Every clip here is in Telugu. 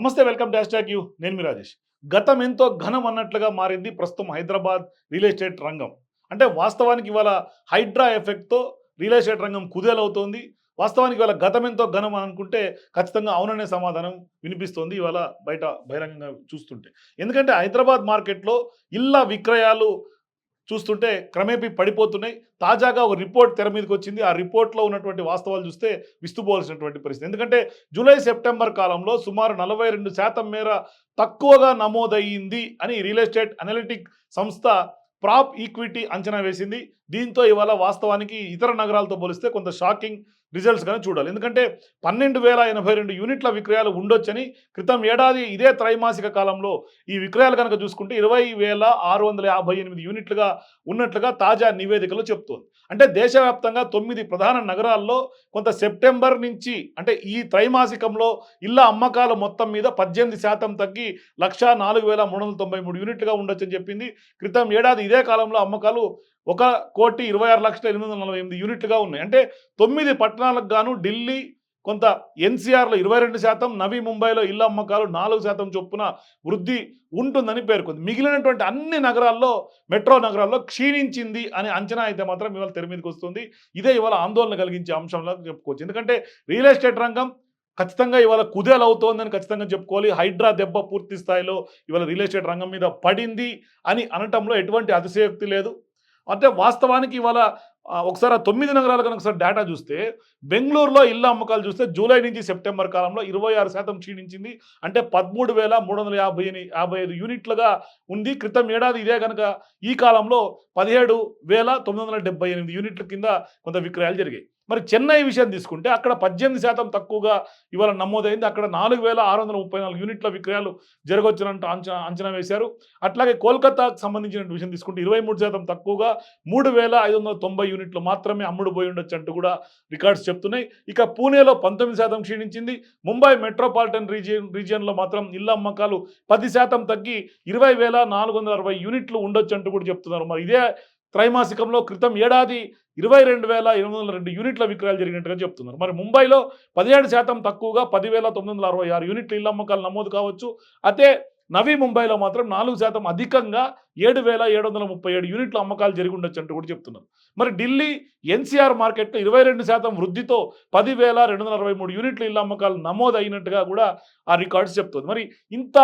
నమస్తే వెల్కమ్ డాష్ టాక్ యూ. నేను మీ రాజేష్. గతం ఎంతో ఘనం అన్నట్లుగా మారింది ప్రస్తుతం హైదరాబాద్ రియల్ ఎస్టేట్ రంగం. అంటే వాస్తవానికి ఇవాళ హైడ్రా ఎఫెక్ట్తో రియల్ ఎస్టేట్ రంగం కుదేలవుతోంది. వాస్తవానికి ఇవాళ గతం ఎంతో ఘనం అని అనుకుంటే ఖచ్చితంగా అవుననే సమాధానం వినిపిస్తోంది ఇవాళ బయట బహిరంగంగా చూస్తుంటే. ఎందుకంటే హైదరాబాద్ మార్కెట్లో ఇళ్ళ విక్రయాలు చూస్తుంటే క్రమేపీ పడిపోతున్నాయి. తాజాగా ఒక రిపోర్ట్ తెర మీదకి వచ్చింది. ఆ రిపోర్ట్లో ఉన్నటువంటి వాస్తవాలు చూస్తే విస్తుపోవాల్సినటువంటి పరిస్థితి. ఎందుకంటే జూలై సెప్టెంబర్ కాలంలో సుమారు నలభై రెండు శాతం మేర తక్కువగా నమోదయ్యింది అని రియల్ ఎస్టేట్ అనలిటిక్ సంస్థ ప్రాప్ ఈక్విటీ అంచనా వేసింది. దీంతో ఇవాళ వాస్తవానికి ఇతర నగరాలతో పోలిస్తే కొంత షాకింగ్ రిజల్ట్స్ కానీ చూడాలి. ఎందుకంటే పన్నెండు వేల ఎనభై రెండు యూనిట్ల విక్రయాలు ఉండొచ్చని క్రితం ఏడాది ఇదే త్రైమాసిక కాలంలో ఈ విక్రయాలు కనుక చూసుకుంటే ఇరవై వేల ఆరు వందల యాభై ఎనిమిది యూనిట్లుగా ఉన్నట్లుగా తాజా నివేదికలో చెప్తోంది. అంటే దేశవ్యాప్తంగా తొమ్మిది ప్రధాన నగరాల్లో కొంత సెప్టెంబర్ నుంచి అంటే ఈ త్రైమాసికంలో ఇళ్ళ అమ్మకాలు మొత్తం మీద పద్దెనిమిది శాతం తగ్గి లక్షా నాలుగు వేల మూడు వందల తొంభై మూడు యూనిట్లుగా ఉండొచ్చని చెప్పింది. క్రితం ఏడాది ఇదే కాలంలో అమ్మకాలు ఒక కోటి ఇరవై ఆరు లక్షల ఎనిమిది వందల నలభై ఎనిమిది యూనిట్లుగా ఉన్నాయి. అంటే తొమ్మిది పట్టణాలకు గాను ఢిల్లీ కొంత ఎన్సీఆర్లో ఇరవై రెండు శాతం నవీ ముంబైలో ఇళ్ళ అమ్మకాలు నాలుగు శాతం చొప్పున వృద్ధి ఉంటుందని పేర్కొంది. మిగిలినటువంటి అన్ని నగరాల్లో మెట్రో నగరాల్లో క్షీణించింది అనే అంచనా అయితే మాత్రం ఇవాళ తెర మీదకి వస్తుంది. ఇదే ఇవాళ ఆందోళన కలిగించే అంశంలో చెప్పుకోవచ్చు. ఎందుకంటే రియల్ ఎస్టేట్ రంగం ఖచ్చితంగా ఇవాళ కుదేలవుతోందని ఖచ్చితంగా చెప్పుకోవాలి. హైడ్రా దెబ్బ పూర్తి స్థాయిలో ఇవాళ రియల్ ఎస్టేట్ రంగం మీద పడింది అని అనటంలో ఎటువంటి అతిశయోక్తి లేదు. అంటే వాస్తవానికి ఇవాళ ఒకసారి ఆ తొమ్మిది నగరాలు కనుక ఒకసారి డేటా చూస్తే బెంగళూరులో ఇళ్ళ అమ్మకాలు చూస్తే జూలై నుంచి సెప్టెంబర్ కాలంలో ఇరవై ఆరు శాతం క్షీణించింది. అంటే పదమూడు వేల మూడు వందల యాభై యాభై ఐదు యూనిట్లుగా ఉంది. క్రితం ఏడాది ఇదే కనుక ఈ కాలంలో పదిహేడు వేల తొమ్మిది వందల డెబ్బై ఎనిమిది యూనిట్ల కింద కొంత విక్రయాలు జరిగాయి. మరి చెన్నై విషయం తీసుకుంటే అక్కడ పద్దెనిమిది శాతం తక్కువగా ఇవాళ నమోదైంది. అక్కడ నాలుగు వేల ఆరు వందల ముప్పై నాలుగు యూనిట్ల విక్రయాలు జరగవచ్చునంటూ అంచనా అంచనా వేశారు. అట్లాగే కోల్కతాకు సంబంధించిన విషయం తీసుకుంటే ఇరవై మూడు శాతం తక్కువగా మూడు వేల ఐదు వందల తొంభై యూనిట్లు మాత్రమే అమ్ముడు పోయి ఉండొచ్చు అంటూ కూడా రికార్డ్స్ చెప్తున్నాయి. ఇక పూణేలో పంతొమ్మిది శాతం క్షీణించింది. ముంబై మెట్రోపాలిటన్ రీజియన్ రీజియన్లో మాత్రం ఇళ్ళ అమ్మకాలు పది శాతం తగ్గి ఇరవై వేల నాలుగు వందల అరవై యూనిట్లు ఉండొచ్చు అంటూ కూడా చెప్తున్నారు. మరి ఇదే త్రైమాసికంలో క్రితం ఏడాది ఇరవై రెండు వేల ఎనిమిది వందల రెండు యూనిట్ల విక్రయాలు జరిగినట్టుగా చెప్తున్నారు. మరి ముంబైలో పదిహేడు శాతం తక్కువగా పదివేల తొమ్మిది వందల అరవై ఆరు యూనిట్ల ఇళ్ళ అమ్మకాలు నమోదు కావచ్చు. అదే నవీ ముంబైలో మాత్రం నాలుగు శాతం అధికంగా ఏడు వేల ఏడు వందల ముప్పై ఏడు యూనిట్ల అమ్మకాలు జరిగి ఉండొచ్చు అంటూ కూడా చెప్తున్నారు. మరి ఢిల్లీ ఎన్సీఆర్ మార్కెట్లో ఇరవై రెండు శాతం వృద్ధితో పదివేల రెండు వందల అరవై మూడు యూనిట్ల ఇళ్ళ అమ్మకాలు నమోదు అయినట్టుగా కూడా ఆ రికార్డ్స్ చెప్తుంది. మరి ఇంత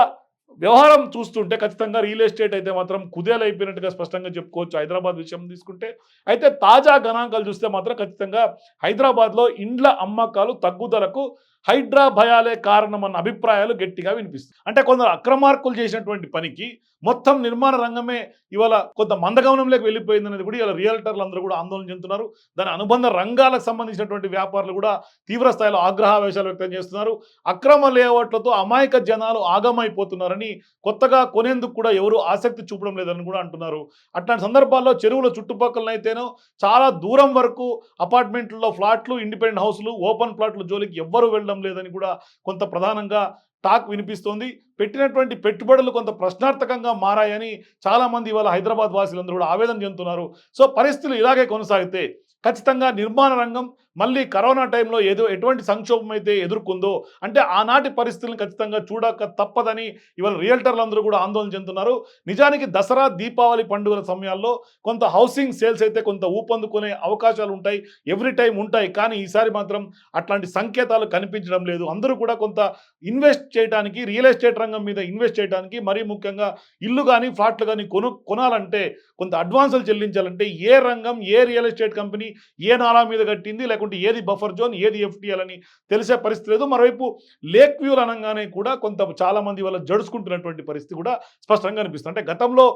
వ్యవహారం చూస్తుంటే ఖచ్చితంగా రియల్ ఎస్టేట్ అయితే మాత్రం కుదేలైపోయినట్టుగా స్పష్టంగా చెప్పుకోవచ్చు హైదరాబాద్ విషయం తీసుకుంటే. అయితే తాజా గణాంకాలు చూస్తే మాత్రం ఖచ్చితంగా హైదరాబాద్లో ఇండ్ల అమ్మకాలు తగ్గుదలకు హైడ్రా భయాలే కారణం అభిప్రాయాలు గట్టిగా వినిపిస్తాయి అంటే కొందరు అక్రమార్కులు చేసినటువంటి పనికి మొత్తం నిర్మాణ రంగమే ఇవాళ కొంత మందగమనంలోకి వెళ్ళిపోయింది అనేది కూడా ఇవాళ రియల్టర్లు అందరూ కూడా ఆందోళన చెందుతున్నారు. దాని అనుబంధ రంగాలకు సంబంధించినటువంటి వ్యాపారులు కూడా తీవ్ర స్థాయిలో ఆగ్రహావేశాలు వ్యక్తం చేస్తున్నారు. అక్రమ లేఅవుట్లతో అమాయక జనాలు ఆగమైపోతున్నారని కొత్తగా కొనేందుకు కూడా ఎవరు ఆసక్తి చూపడం లేదని కూడా అంటున్నారు. అట్లాంటి సందర్భాల్లో చెరువుల చుట్టుపక్కలనైతేనో చాలా దూరం వరకు అపార్ట్మెంట్లలో ఫ్లాట్లు ఇండిపెండెంట్ హౌస్లు ఓపెన్ ఫ్లాట్లు జోలికి ఎవ్వరు వెళ్ళడం లేదని కూడా కొంత ప్రధానంగా టాక్ వినిపిస్తోంది. పెట్టినటువంటి పెట్టుబడులు కొంత ప్రశ్నార్థకంగా మారాయని చాలామంది ఇవాళ హైదరాబాద్ వాసులందరూ కూడా ఆవేదన చెందుతున్నారు. సో పరిస్థితులు ఇలాగే కొనసాగితే ఖచ్చితంగా నిర్మాణ రంగం మళ్ళీ కరోనా టైంలో ఏదో ఎటువంటి సంక్షోభం అయితే ఎదుర్కొందో అంటే ఆనాటి పరిస్థితులను ఖచ్చితంగా చూడక తప్పదని ఇవాళ రియల్టర్లు అందరూ కూడా ఆందోళన చెందుతున్నారు. నిజానికి దసరా దీపావళి పండుగల సమయాల్లో కొంత హౌసింగ్ సేల్స్ అయితే కొంత ఊపందుకునే అవకాశాలు ఉంటాయి. ఎవ్రీ టైం ఉంటాయి. కానీ ఈసారి మాత్రం అట్లాంటి సంకేతాలు కనిపించడం లేదు. అందరూ కూడా కొంత ఇన్వెస్ట్ చేయడానికి రియల్ ఎస్టేట్ రంగం మీద ఇన్వెస్ట్ చేయడానికి మరీ ముఖ్యంగా ఇల్లు కానీ ఫ్లాట్లు కానీ కొను కొనాలంటే కొంత అడ్వాన్సులు చెల్లించాలంటే ఏ రంగం ఏ రియల్ ఎస్టేట్ కంపెనీ ఏ నాలా మీద కట్టింది లేకుంటే ఏది బఫర్ జోన్ ఏది ఎఫ్టీఎల్ అని తెలిసే పరిస్థితి లేదు. మరోవైపు లేక్ వ్యూలు అనగానే కూడా కొంత చాలా మంది వల్ల జడుచుకుంటున్నటువంటి పరిస్థితి కూడా స్పష్టంగా అనిపిస్తుంది. అంటే గతంలో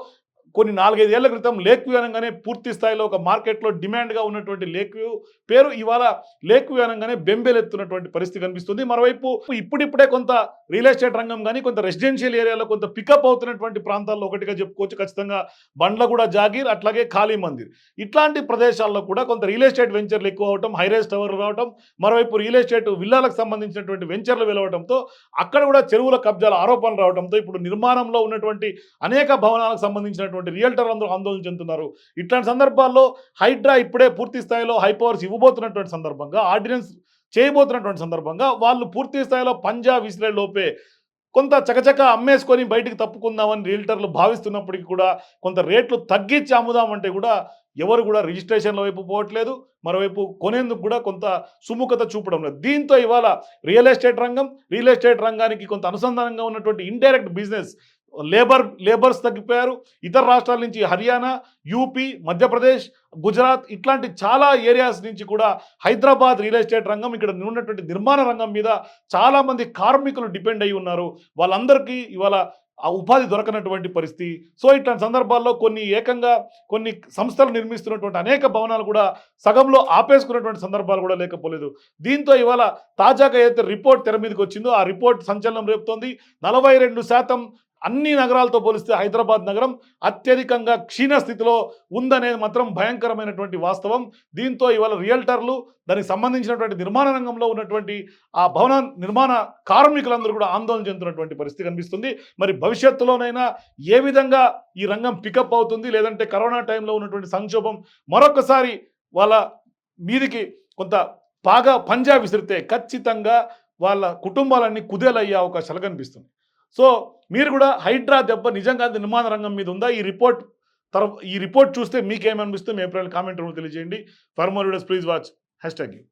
కొన్ని నాలుగైదేళ్ళ క్రితం లేక్ వ్యూ అనగానే పూర్తి స్థాయిలో ఒక మార్కెట్లో డిమాండ్గా ఉన్నటువంటి లేక్ వ్యూ పేరు ఇవాళ లేక్ వ్యూ అనగానే బెంబేలెత్తున్నటువంటి పరిస్థితి కనిపిస్తుంది. మరోవైపు ఇప్పుడిప్పుడే కొంత రియల్ ఎస్టేట్ రంగం కానీ కొంత రెసిడెన్షియల్ ఏరియాలో కొంత పికప్ అవుతున్నటువంటి ప్రాంతాల్లో ఒకటిగా చెప్పుకోవచ్చు. ఖచ్చితంగా బండ్లగూడ జాగీర్ అట్లాగే ఖాళీ మందిర్. ఇట్లాంటి ప్రదేశాల్లో కూడా కొంత రియల్ ఎస్టేట్ వెంచర్లు ఎక్కువ అవటం హైరేజ్ టవర్లు రావటం మరోవైపు రియల్ ఎస్టేట్ విల్లాలకు సంబంధించినటువంటి వెంచర్లు వెలవడంతో అక్కడ కూడా చెరువుల కబ్జాల ఆరోపణలు రావడంతో ఇప్పుడు నిర్మాణంలో ఉన్నటువంటి అనేక భవనాలకు సంబంధించినటువంటి రియల్టర్లు అందరూ ఆందోళన చెందుతున్నారు. ఇట్లాంటి సందర్భాల్లో హైడ్రా ఇప్పుడే పూర్తి స్థాయిలో హై పవర్స్ ఇవ్వబోతున్నటువంటి సందర్భంగా ఆర్డినెన్స్ చేయబోతున్నటువంటి సందర్భంగా వాళ్ళు పూర్తి స్థాయిలో పంజాబ్ విసిరే లోపే కొంత చకచక అమ్మేసుకొని బయటికి తప్పుకుందామని రియల్టర్లు భావిస్తున్నప్పటికీ కూడా కొంత రేట్లు తగ్గించి అమ్ముదామంటే కూడా ఎవరు కూడా రిజిస్ట్రేషన్ల వైపు పోవట్లేదు. మరోవైపు కొనేందుకు కూడా కొంత సుముఖత చూపడం లేదు. దీంతో ఇవాళ రియల్ ఎస్టేట్ రంగం రియల్ ఎస్టేట్ రంగానికి కొంత అనుసంధానంగా ఉన్నటువంటి ఇండైరెక్ట్ బిజినెస్ లేబర్ లేబర్స్ తగ్గిపోయారు. ఇతర రాష్ట్రాల నుంచి హర్యానా యూపీ మధ్యప్రదేశ్ గుజరాత్ ఇట్లాంటి చాలా ఏరియాస్ నుంచి కూడా హైదరాబాద్ రియల్ ఎస్టేట్ రంగం ఇక్కడ ఉన్నటువంటి నిర్మాణ రంగం మీద చాలామంది కార్మికులు డిపెండ్ అయి ఉన్నారు. వాళ్ళందరికీ ఇవాళ ఆ ఉపాధి దొరకనటువంటి పరిస్థితి. సో ఇట్లాంటి సందర్భాల్లో కొన్ని ఏకంగా కొన్ని సంస్థలు నిర్మిస్తున్నటువంటి అనేక భవనాలు కూడా సగంలో ఆపేసుకున్నటువంటి సందర్భాలు కూడా లేకపోలేదు. దీంతో ఇవాళ తాజాగా ఏదైతే రిపోర్ట్ తెర మీదకి వచ్చిందో ఆ రిపోర్ట్ సంచలనం రేపుతోంది. నలభై రెండు శాతం అన్ని నగరాలతో పోలిస్తే హైదరాబాద్ నగరం అత్యధికంగా క్షీణ స్థితిలో ఉందనేది మాత్రం భయంకరమైనటువంటి వాస్తవం. దీంతో ఇవాళ రియల్టర్లు దానికి సంబంధించినటువంటి నిర్మాణ రంగంలో ఉన్నటువంటి ఆ భవన నిర్మాణ కార్మికులందరూ కూడా ఆందోళన చెందుతున్నటువంటి పరిస్థితి కనిపిస్తుంది. మరి భవిష్యత్తులోనైనా ఏ విధంగా ఈ రంగం పికప్ అవుతుంది? లేదంటే కరోనా టైంలో ఉన్నటువంటి సంక్షోభం మరొకసారి వాళ్ళ మీదికి కొంత బాగా పంజా విసిరితే ఖచ్చితంగా వాళ్ళ కుటుంబాలన్నీ కుదేలయ్యే అవకాశాలు కనిపిస్తుంది సో మీరు కూడా హైడ్రా దెబ్బ నిజంగా నిర్మాణ రంగం మీద ఉందా? ఈ రిపోర్ట్ తర్వా ఈ రిపోర్ట్ చూస్తే మీకేమనిపిస్తుంది మీ ఏప్రిల్ కామెంట్ రూమ్ తెలియజేయండి. For more videos please watch. Hashtag you.